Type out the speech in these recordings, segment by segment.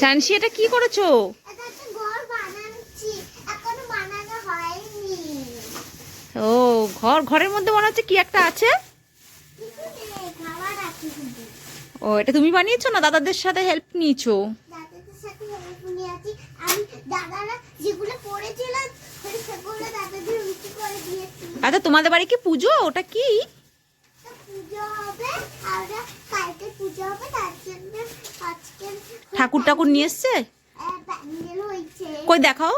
চানসি এটা কি করেছ? ও ঘর ঘরের মধ্যে মনে হচ্ছে কি একটা আছে? ও এটা তুমি বানিয়েছো না দাদাদের সাথে হেল্প নিয়েছো? আচ্ছা তোমাদের বাড়ি কি পুজো? ওটা কি? পুজো হবে আর ঠাকুর টাকুর নিয়ে এসছে? কই দেখাও?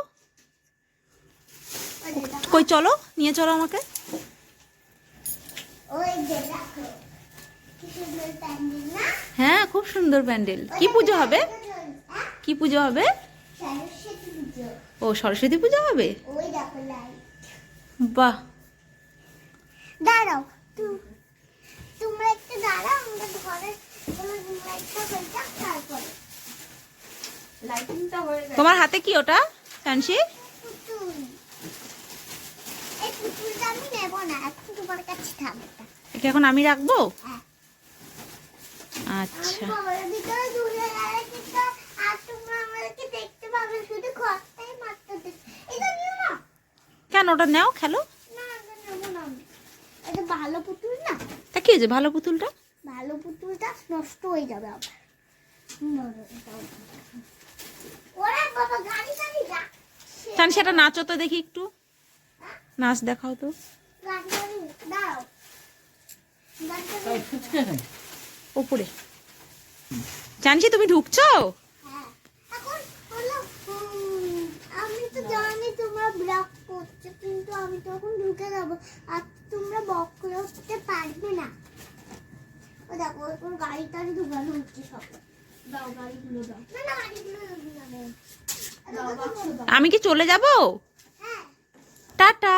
কই চলো নিয়ে চলো আমাকে। হ্যাঁ খুব সুন্দর প্যান্ডেল। কি পুজো হবে? হ্যাঁ? কি পুজো হবে? ও সরস্বতী পুজো হবে? বাহ। দাঁড়াও তোমরা একটু দাঁড়াও আমরা ঘরে তোমার লাইটটা হয়ে যাক তারপরে লাইটিংটা হয়ে গেছে তোমার হাতে কি ওটা না এখন আমি রাখব? হ্যাঁ। আচ্ছা। কেন ওটা নাও খেলো। না নেব না এটা ভালো পুতুল না? তা কি হয়েছে ভালো পুতুলটা? ভালো পুতুলটা নষ্ট হয়ে যাবে আবার। ওরা চানসি এটা নাচো তো দেখি একটু। নাচ দেখাও তো। ওপরে। চানসি তুমি ঢুকছো? হ্যাঁ। আমি তো জানি তোমরা ব্লক করছ কিন্তু আমি তখন ঢুকে যাব। আর তোমরা বক করতে পারবে না। ও দেখো এখন গাড়ি টাড়ি ঢুকানো হচ্ছে সব। দাও গাড়িগুলো দাও। না না গাড়িগুলো আমি কি চলে যাব? টাটা।